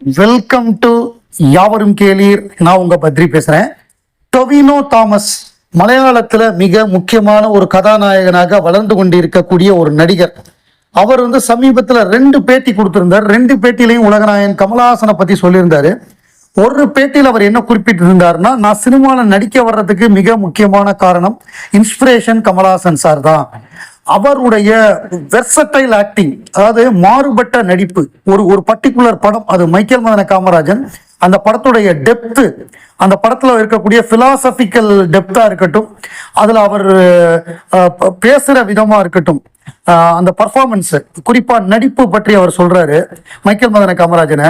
Welcome to யாவரும் கேளீர். நான் உங்க பத்ரி பேசுறேன். டொவினோ தாமஸ் மலையாளத்துல மிக முக்கியமான ஒரு கதாநாயகனாக வளர்ந்து கொண்டிருக்கக்கூடிய ஒரு நடிகர். அவர் வந்து சமீபத்துல ரெண்டு பேட்டி கொடுத்திருந்தார். ரெண்டு பேட்டிலையும் உலகநாயகன் கமலஹாசனை பத்தி சொல்லியிருந்தாரு. ஒரு பேட்டியில் அவர் என்ன குறிப்பிட்டிருந்தாருன்னா நான் சினிமாவில் நடிக்க வர்றதுக்கு மிக முக்கியமான காரணம் இன்ஸ்பிரேஷன் கமலஹாசன் சார் தான். அவருடைய வெர்சட்டைல் ஆக்டிங் அதாவது மாறுபட்ட நடிப்பு ஒரு ஒரு பர்டிகுலர் படம் அது மைக்கேல் மதன காமராஜன் அந்த படத்துடைய டெப்த்து அந்த படத்தில் இருக்கக்கூடிய பிலாசபிக்கல் டெப்த்தாக இருக்கட்டும் அதில் அவர் பேசுகிற விதமாக இருக்கட்டும் அந்த பர்ஃபார்மன்ஸ் குறிப்பாக நடிப்பு பற்றி அவர் சொல்கிறாரு Michael Madana காமராஜனை.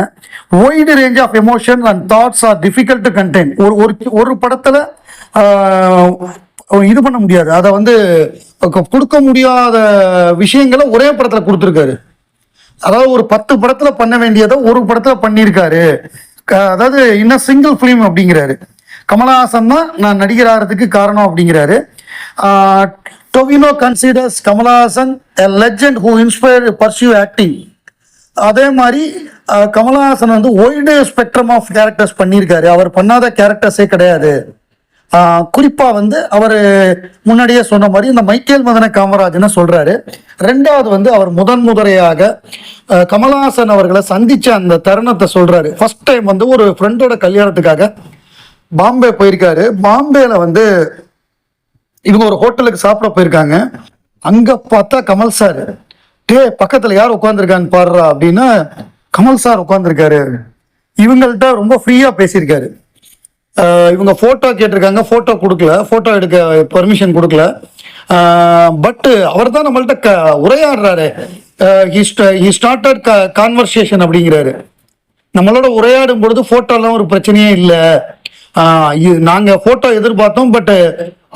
Wide range of emotion and thoughts are difficult to contain ஒரு ஒரு ஒரு இது பண்ண முடியாது. அதை வந்து கொடுக்க முடியாத விஷயங்களை ஒரே படத்தில் கொடுத்துருக்காரு. அதாவது ஒரு பத்து படத்தில் பண்ண வேண்டியதை ஒரு படத்தில் பண்ணியிருக்காரு. க- அதாவது இன்னும் சிங்கிள் ஃபிலிம் அப்படிங்கிறாரு. கமலஹாசன் தான் நான் நடிகராகிறதுக்கு காரணம் அப்படிங்கிறாரு. Tovino considers Kamal Haasan a legend who inspire pursue acting அதே மாதிரி கமலஹாசன் வந்து ஒய்டு ஸ்பெக்ட்ரம் ஆஃப் கேரக்டர்ஸ் பண்ணியிருக்காரு. அவர் பண்ணாத கேரக்டர்ஸே கிடையாது. குறிப்பாக வந்து அவர் முன்னாடியே சொன்ன மாதிரி இந்த மைக்கேல் மதன காமராஜனை சொல்கிறாரு ரெண்டாவது வந்து அவர் முதன் முதலையாக கமல்ஹாசன் கமலஹாசன் அவர்களை சந்தித்த அந்த தருணத்தை சொல்கிறாரு ஃபர்ஸ்ட் டைம் வந்து ஒரு ஃப்ரெண்டோட கல்யாணத்துக்காக பாம்பே போயிருக்காரு. பாம்பேல வந்து இவங்க ஒரு ஹோட்டலுக்கு சாப்பிட போயிருக்காங்க. அங்கே பார்த்தா கமல் சார் டே பக்கத்தில் யார் உட்காந்துருக்கான்னு பாடுறா அப்படின்னா கமல் சார் உட்காந்துருக்காரு இவங்கள்ட்ட ரொம்ப ஃப்ரீயாக பேசியிருக்காரு. இவங்க ஃபோட்டோ கேட்டிருக்காங்க ஃபோட்டோ கொடுக்கல ஃபோட்டோ எடுக்க பர்மிஷன் கொடுக்கல. பட்டு அவர் தான் நம்மள்ட்ட க உரையாடுறாரு. ஹி ஸ்டார்டட் க கான்வர்சேஷன் அப்படிங்கிறாரு. நம்மளோட உரையாடும் பொழுது ஃபோட்டோலாம் ஒரு பிரச்சனையே இல்லை. நாங்கள் ஃபோட்டோ எதிர்பார்த்தோம் பட்டு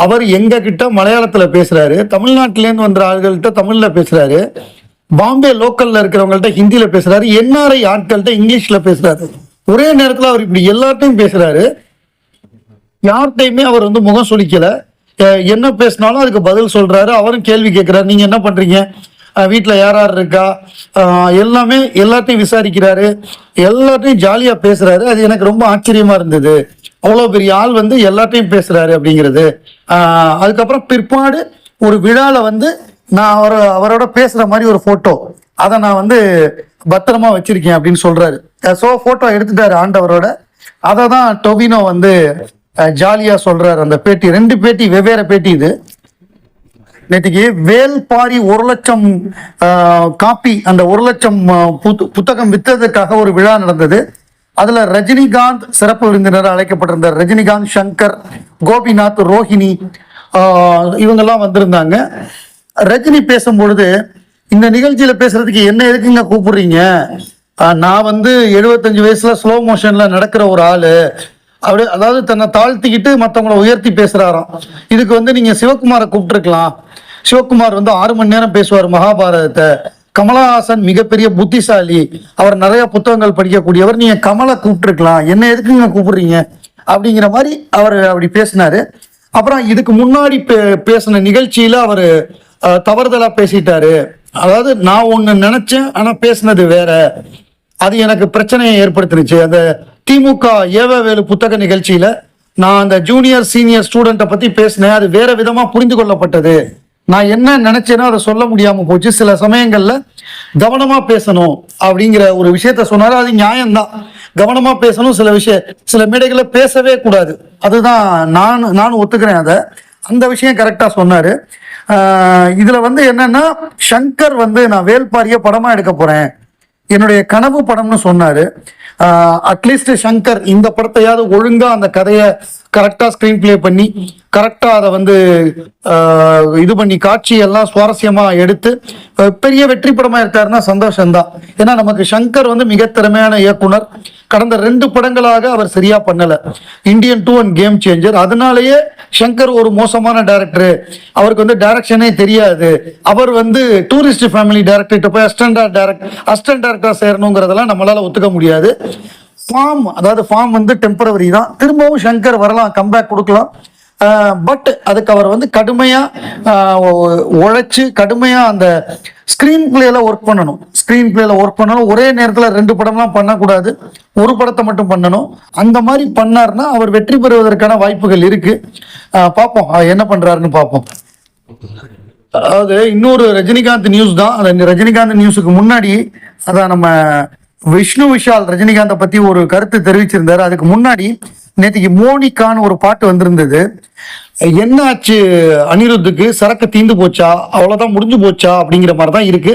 அவர் எங்க கிட்ட மலையாளத்தில் பேசுறாரு. தமிழ்நாட்டிலேருந்து வந்த ஆள்கள்கிட்ட தமிழில் பேசுறாரு. பாம்பே லோக்கல்ல இருக்கிறவங்கள்ட்ட ஹிந்தியில பேசுறாரு. என்ஆர்ஐ ஆட்கள்கிட்ட இங்கிலீஷ்ல பேசுறாரு. ஒரே நேரத்தில் அவர் இப்படி எல்லார்ட்டையும் பேசுறாரு. யார்கிட்டையுமே அவர் வந்து முகம் சுளிக்கல. என்ன பேசினாலும் அதுக்கு பதில் சொல்றாரு. அவரும் கேள்வி கேட்கிறாரு நீங்க என்ன பண்றீங்க? வீட்டில் யார் யார் இருக்கா? எல்லாமே எல்லாத்தையும் விசாரிக்கிறாரு. எல்லாத்தையும் ஜாலியாக பேசுறாரு. அது எனக்கு ரொம்ப ஆச்சரியமா இருந்தது. அவ்வளோ பெரிய ஆள் வந்து எல்லாத்தையும் பேசுறாரு அப்படிங்கிறது. அதுக்கப்புறம் பிற்பாடு ஒரு விழாவில் வந்து நான் அவர் அவரோட பேசுகிற மாதிரி ஒரு ஃபோட்டோ அதை நான் வந்து பத்திரமா வச்சிருக்கேன் அப்படின்னு சொல்றாரு. ஸோ ஃபோட்டோ எடுத்துட்டாரு ஆண்டவரோட. அதை தான் டொவினோ வந்து ஜாலியா சொல்றாரு அந்த பேட்டி. ரெண்டு பேட்டி வெவ்வேறு பேட்டி இது. நேற்றுக்கு வேல்பாரி ஒரு லட்சம் காப்பி அந்த ஒரு லட்சம் புத்தகம் வித்ததுக்காக ஒரு விழா நடந்தது. அதுல ரஜினிகாந்த் சிறப்பு விருந்தினர் அழைக்கப்பட்டிருந்தார். ரஜினிகாந்த் சங்கர் கோபிநாத் ரோஹிணி இவங்கெல்லாம் வந்திருந்தாங்க. ரஜினி பேசும்பொழுது இந்த நிகழ்ச்சியில பேசுறதுக்கு என்ன எதுக்குங்க கூப்பிடுறீங்க? நான் வந்து எழுபத்தஞ்சு வயசுல ஸ்லோ மோஷன்ல நடக்கிற ஒரு ஆளு. அப்படி அதாவது தன்னை தாழ்த்திக்கிட்டு மற்றவங்கள உயர்த்தி பேசுறாராம். இதுக்கு வந்து நீங்க சிவகுமாரை கூப்பிட்டுருக்கலாம். சிவகுமார் வந்து ஆறு மணி நேரம் பேசுவார் மகாபாரதத்தை. கமலஹாசன் மிகப்பெரிய புத்திசாலி. அவர் நிறைய புத்தகங்கள் படிக்கக்கூடியவர். நீங்க கமலை கூப்பிட்டுருக்கலாம். என்ன எதுக்குங்க கூப்பிடுறீங்க? அப்படிங்கிற மாதிரி அவர் அப்படி பேசினாரு. அப்புறம் இதுக்கு முன்னாடி பே- பேசின நிகழ்ச்சியில அவர் தவறுதலா பேசிட்டாரு. அதாவது நான் ஒன்று நினைச்சேன் ஆனால் பேசினது வேற. அது எனக்கு பிரச்சனையை ஏற்படுத்தினுச்சு. அந்த திமுக ஏவவேலு புத்தக நிகழ்ச்சியில நான் அந்த ஜூனியர் சீனியர் ஸ்டூடெண்ட்டை பத்தி பேசினேன். அது வேற விதமா புரிந்து கொள்ளப்பட்டது. நான் என்ன நினைச்சேனோ அதை சொல்ல முடியாம போச்சு. சில சமயங்கள்ல கவனமா பேசணும் அப்படிங்கிற ஒரு விஷயத்த சொன்னாரு. அது நியாயம்தான். கவனமா பேசணும். சில விஷய சில மேடைகளை பேசவே கூடாது. அதுதான் நான் நானும் ஒத்துக்கிறேன் அதை. அந்த விஷயம் கரெக்டா சொன்னாரு. இதில் இதுல வந்து என்னன்னா சங்கர் வந்து நான் வேல்பாரிய படமா எடுக்க போறேன். என்னுடைய கனவு படம்னு சொன்னாரு. அட்லீஸ்ட் சங்கர் இந்த படத்தையாவது ஒழுங்கா அந்த கதையை கரெக்டாக ஸ்க்ரீன் ப்ளே பண்ணி கரெக்டாக அதை வந்து இது பண்ணி காட்சி எல்லாம் எடுத்து பெரிய வெற்றி படமாக இருக்காருன்னா சந்தோஷம்தான். ஏன்னா நமக்கு சங்கர் வந்து மிக திறமையான இயக்குனர். கடந்த ரெண்டு படங்களாக அவர் சரியாக பண்ணலை. Indian two and game changer அதனாலேயே சங்கர் ஒரு மோசமான டேரக்டரு அவருக்கு வந்து டைரக்ஷனே தெரியாது. அவர் வந்து டூரிஸ்ட் ஃபேமிலி டைரக்டர்கிட்ட போய் அசிஸ்டன்ட் டேரக்ட் அஸ்டன்ட் டேரக்டராக சேரணுங்கிறதெல்லாம் நம்மளால் ஒத்துக்க முடியாது. ஃபார்ம் அதாவது ஃபார்ம் வந்து டெம்பரவரி தான். திரும்பவும் சங்கர் வரலாம் கம்பேக் கொடுக்கலாம். பட் அதுக்கு அவர் வந்து கடுமையாக உழைச்சி கடுமையாக அந்த ஸ்க்ரீன் பிளேல ஒர்க் பண்ணணும். ஸ்க்ரீன் பிளேல ஒர்க் பண்ணணும். ஒரே நேரத்தில் ரெண்டு படம்லாம் பண்ணக்கூடாது. ஒரு படத்தை மட்டும் பண்ணணும். அந்த மாதிரி பண்ணார்னா அவர் வெற்றி பெறுவதற்கான வாய்ப்புகள் இருக்கு. பார்ப்போம். என்ன பண்ணுறாருன்னு பார்ப்போம். அதாவது இன்னொரு ரஜினிகாந்த் நியூஸ் தான். அந்த ரஜினிகாந்த் நியூஸுக்கு முன்னாடி அதான் நம்ம விஷ்ணு விஷால் ரஜினிகாந்தை பத்தி ஒரு கருத்து தெரிவிச்சிருந்தாரு. அதுக்கு முன்னாடி நேற்றுக்கு மோனிகான்னு ஒரு பாட்டு வந்திருந்தது. என்ன ஆச்சு அனிருத்துக்கு? சரக்கு தீந்து போச்சா? அவ்வளோதான் முடிஞ்சு போச்சா? அப்படிங்கிற மாதிரி தான் இருக்கு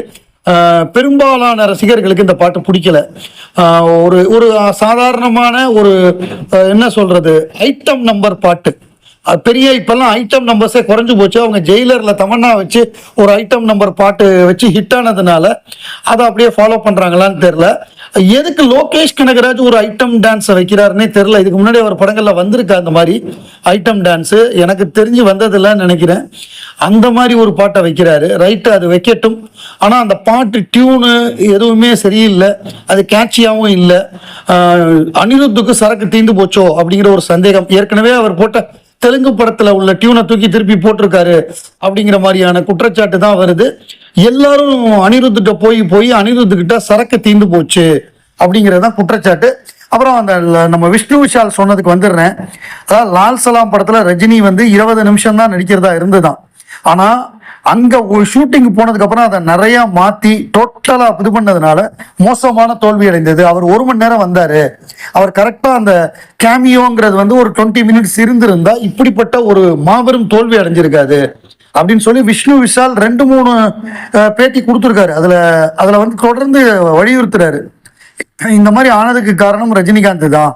பெரும்பாலான ரசிகர்களுக்கு இந்த பாட்டு பிடிக்கல. ஒரு ஒரு சாதாரணமான ஒரு என்ன சொல்றது? ஐட்டம் நம்பர் பாட்டு. அது பெரிய இப்பெல்லாம் ஐட்டம் நம்பர்ஸே குறைஞ்சு போச்சு. அவங்க ஜெயிலரில் தமன்னா வச்சு ஒரு ஐட்டம் நம்பர் பாட்டு வச்சு ஹிட் ஆனதுனால அதை அப்படியே ஃபாலோ பண்ணுறாங்களான்னு தெரில எதுக்கு லோகேஷ் கனகராஜ் ஒரு ஐட்டம் டான்ஸை வைக்கிறாருன்னே தெரியல. இதுக்கு முன்னாடி அவர் படங்கள்ல வந்திருக்கு அந்த மாதிரி ஐட்டம் டான்ஸ் எனக்கு தெரிஞ்சு வந்ததில்லன்னு நினைக்கிறேன். அந்த மாதிரி ஒரு பாட்டை வைக்கிறாரு. ரைட்டு அது வைக்கட்டும். ஆனால் அந்த பாட்டு டியூனு எதுவுமே சரியில்லை. அது கேட்சியாகவும் இல்லை. அனிருத்துக்கு சரக்கு தீந்து போச்சோ அப்படிங்கிற ஒரு சந்தேகம். ஏற்கனவே அவர் போட்ட தெலுங்கு படத்துல உள்ள டியூனை தூக்கி திருப்பி போட்டிருக்காரு அப்படிங்கிற மாதிரியான குற்றச்சாட்டு தான் வருது. எல்லாரும் அனிருத்துட்ட போய் போய் அனிருத்துக்கிட்ட சரக்கு தீந்து போச்சு அப்படிங்கிறது தான் குற்றச்சாட்டு. அப்புறம் அந்த நம்ம விஷ்ணு விஷால் சொன்னதுக்கு வந்துடுறேன். அதாவது லால் சலாம் படத்துல ரஜினி வந்து இருபது நிமிஷம் தான் நடிக்கிறதா இருந்துதான். ஆனா அங்க ஒரு ஷூட்டிங் போனதுக்கு அப்புறம் அதை நிறைய மாத்தி டோட்டலா இது பண்ணதுனால மோசமான தோல்வி அடைந்தது. அவர் ஒரு மணி நேரம் வந்தாரு. அவர் கரெக்டா அந்த கேமியோங்கிறது வந்து ஒரு டுவெண்ட்டி மினிட்ஸ் இருந்திருந்தா இப்படிப்பட்ட ஒரு மாபெரும் தோல்வி அடைஞ்சிருக்காது. அப்படின்னு சொல்லி விஷ்ணு விஷால் ரெண்டு மூணு பேட்டி கொடுத்துருக்காரு. அதுல அதுல வந்து தொடர்ந்து வலியுறுத்துறாரு. இந்த மாதிரி ஆனதுக்கு காரணம் ரஜினிகாந்த் தான்.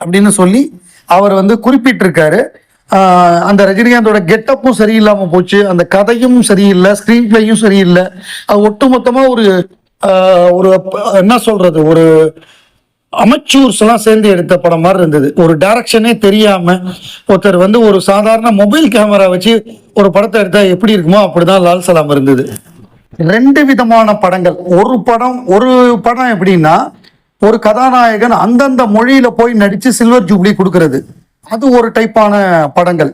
அப்படின்னு சொல்லி அவர் வந்து குறிப்பிட்டிருக்காரு. அந்த ரஜினிகாந்தோட கெட்டப்பும் சரியில்லாம போச்சு. அந்த கதையும் சரியில்லை ஸ்கிரீன் பிளேயும் சரியில்லை. அது ஒட்டுமொத்தமா ஒரு ஒரு என்ன சொல்றது ஒரு அமைச்சூர்ஸ் எல்லாம் சேர்ந்து எடுத்த படம் மாதிரி இருந்தது. ஒரு டைரக்ஷனே தெரியாம ஒருத்தர் வந்து ஒரு சாதாரண மொபைல் கேமரா வச்சு ஒரு படத்தை எடுத்தா எப்படி இருக்குமோ அப்படிதான் லால் சலாம் இருந்தது. ரெண்டு விதமான படங்கள். ஒரு படம் ஒரு படம் எப்படின்னா ஒரு கதாநாயகன் அந்தந்த மொழியில போய் நடிச்சு சில்வர் ஜூப்ளி கொடுக்கறது. அது ஒரு டைப்பான படங்கள்.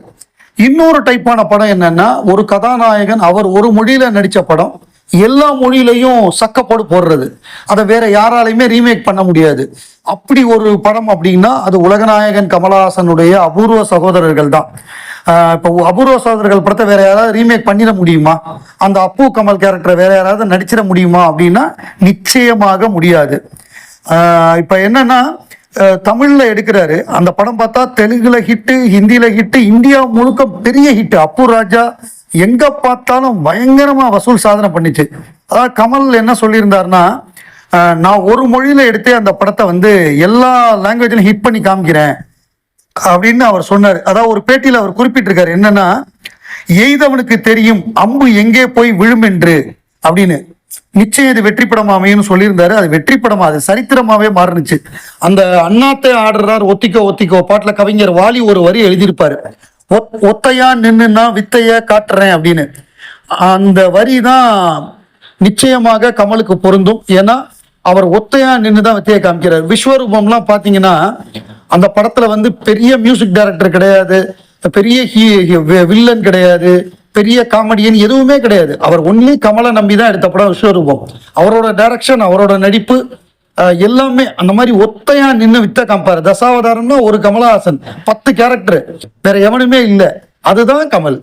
இன்னொரு டைப்பான படம் என்னன்னா ஒரு கதாநாயகன் அவர் ஒரு மொழியில நடித்த படம். எல்லா மொழியிலையும் சக்கப்போடு போடுறது. அதை வேற யாராலையுமே ரீமேக் பண்ண முடியாது. அப்படி ஒரு படம் அப்படின்னா அது உலகநாயகன் கமலஹாசனுடைய அபூர்வ சகோதரர்கள் தான். இப்போ அபூர்வ சகோதரர்கள் படத்தை வேற யாராவது ரீமேக் பண்ணிட முடியுமா? அந்த அப்பு கமல் கேரக்டரை வேற யாராவது நடிச்சிட முடியுமா அப்படின்னா நிச்சயமாக முடியாது. இப்போ என்னன்னா தமிழில் எடுக்கிறாரு. அந்த படம் பார்த்தா தெலுங்குல ஹிட்டு ஹிந்தியில ஹிட்டு இந்தியா முழுக்க பெரிய ஹிட் அப்பு ராஜா எங்க பார்த்தாலும் பயங்கரமா வசூல் சாதனை பண்ணிச்சு. அதாவது கமல் என்ன சொல்லியிருந்தாருன்னா நான் ஒரு மொழியில எடுத்தே அந்த படத்தை வந்து எல்லா லாங்குவேஜ்லையும் ஹிட் பண்ணி காமிக்கிறேன் அப்படின்னு அவர் சொன்னார். அதாவது ஒரு பேட்டியில் அவர் குறிப்பிட்டிருக்காரு. என்னன்னா எய்தவனுக்கு தெரியும் அம்பு எங்கே போய் விழும் என்று அப்படின்னு. நிச்சயம் இது வெற்றி படம் அமையும்னு சொல்லியிருந்தாரு. அது வெற்றி படமா அது சரித்திரமாவே மாறுனுச்சு. அந்த அண்ணாத்தை ஆடுறார் ஒத்திக்கோ ஒத்திக்கோ பாட்டுல கவிஞர் வாலி ஒரு வரி எழுதியிருப்பாரு. ஒத்- ஒத்தையா நின்னுன்னா வித்தைய காட்டுறேன் அப்படின்னு. அந்த வரி தான் நிச்சயமாக கமலுக்கு பொருந்தும். ஏன்னா அவர் ஒத்தையா நின்று தான் வித்தையை காமிக்கிறார். விஸ்வரூபம்லாம் பார்த்தீங்கன்னா அந்த படத்துல வந்து பெரிய மியூசிக் டைரக்டர் கிடையாது. பெரிய ஹீ- வி- வில்லன் கிடையாது. பெரிய காமெடியன் எதுவுமே கிடையாது. அவர் ஒன்லி கமலை நம்பி தான் எடுத்த படம் விஸ்வரூபம். அவரோட டைரக்ஷன் அவரோட நடிப்பு அஹ், எல்லாமே அந்த மாதிரி ஒத்தையா நின்று வித்த காமிப்பாரு தசாவதாரம்னா ஒரு கமலஹாசன் பத்து கேரக்டர் வேற எவனுமே இல்லை. அதுதான் கமல்.